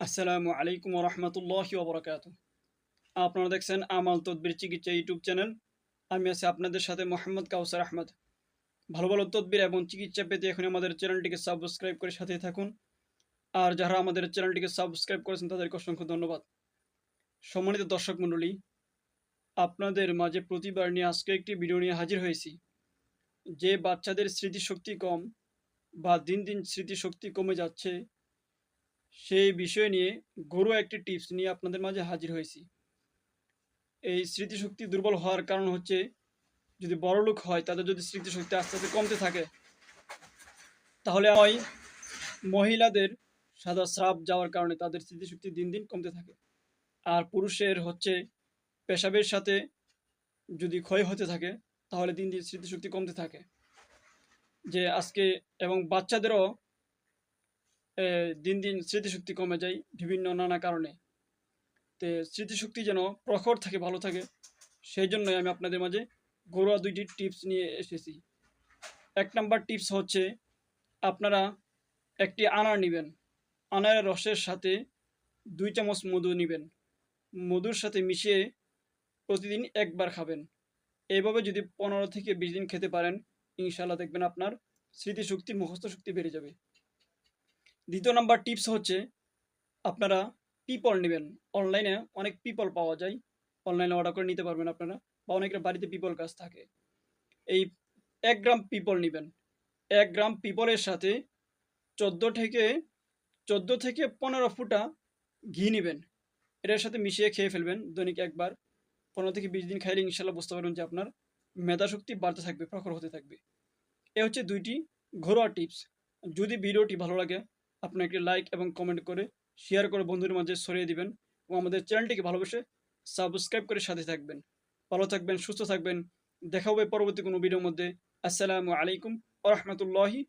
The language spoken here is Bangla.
আসসালামু আলাইকুম রহমতুল্লাহি ওবরাকাত আপনারা দেখছেন আমাল তদবির চিকিৎসা ইউটিউব চ্যানেল। আমি আছি আপনাদের সাথে মোহাম্মদ কাউসার আহমদ। ভালো ভালো তদবির এবং চিকিৎসা পেতে এখন আমাদের চ্যানেলটিকে সাবস্ক্রাইব করে সাথে থাকুন। আর যারা আমাদের চ্যানেলটিকে সাবস্ক্রাইব করেছেন, তাদেরকে অসংখ্য ধন্যবাদ। সম্মানিত দর্শক মণ্ডলী, আপনাদের মাঝে প্রতিবার নিয়ে আজকে একটি ভিডিও নিয়ে হাজির হয়েছি। যে বাচ্চাদের স্মৃতিশক্তি কম বা দিন দিন স্মৃতিশক্তি কমে যাচ্ছে সেই বিষয় নিয়ে গরু একটি টিপস নিয়ে আপনাদের মাঝে হাজির হয়েছি। এই স্মৃতিশক্তি দুর্বল হওয়ার কারণ হচ্ছে, যদি বড় লোক হয়, তাদের যদি স্মৃতিশক্তি আস্তে আস্তে কমতে থাকে, তাহলে হয় মহিলাদের সাদা স্রাব যাওয়ার কারণে তাদের স্মৃতিশক্তি দিন দিন কমতে থাকে। আর পুরুষের হচ্ছে পেশাবের সাথে যদি ক্ষয় হতে থাকে, তাহলে দিন দিন স্মৃতিশক্তি কমতে থাকে। যে আজকে এবং বাচ্চাদেরও দিন দিন স্মৃতিশক্তি কমে যায় বিভিন্ন নানা কারণে। তো, স্মৃতিশক্তি যেন প্রখর থাকে, ভালো থাকে সেই জন্যই আমি আপনাদের মাঝে ঘরোয়া দুইটি টিপস নিয়ে এসেছি। এক নাম্বার টিপস হচ্ছে, আপনারা একটি আনার নেবেন। আনারের রসের সাথে দুই চামচ মধু নেবেন। মধুর সাথে মিশিয়ে প্রতিদিন একবার খাবেন। এইভাবে যদি পনেরো থেকে বিশ দিন খেতে পারেন ইনশাল্লাহ দেখবেন আপনার স্মৃতিশক্তি মুখস্থ শক্তি বেড়ে যাবে। দ্বিতীয় নাম্বার টিপস হচ্ছে আপনারা পিপল নেবেন। অনলাইনে অনেক পিপল পাওয়া যায়। অনলাইনে অর্ডার করে নিতে পারবেন আপনারা বা অনেকের বাড়িতে পিপল গাছ থাকে। এই এক গ্রাম পিপল নেবেন। এক গ্রাম পিপলের সাথে চোদ্দ থেকে চোদ্দ থেকে পনেরো ফুটা ঘি নেবেন। এটার সাথে মিশিয়ে খেয়ে ফেলবেন। দৈনিক একবার, পনেরো থেকে বিশ দিন খাইলে ইনশাল্লাহ বুঝতে পারবেন যে আপনার মেধাশক্তি বাড়তে থাকবে, প্রখর হতে থাকবে। এ হচ্ছে দুইটি ঘরোয়া টিপস যদি ভিডিওটি ভালো লাগে আপনি একটি লাইক এবং কমেন্ট করে শেয়ার করে বন্ধুদের মাঝে ছড়িয়ে দিবেন এবং আমাদের চ্যানেলটিকে ভালোবেসে সাবস্ক্রাইব করে সাথে থাকবেন। ভালো থাকবেন, সুস্থ থাকবেন। দেখা হবে পরবর্তী কোনো ভিডিওর মধ্যে। আসসালামু আলাইকুম আ রহমতুল্লাহি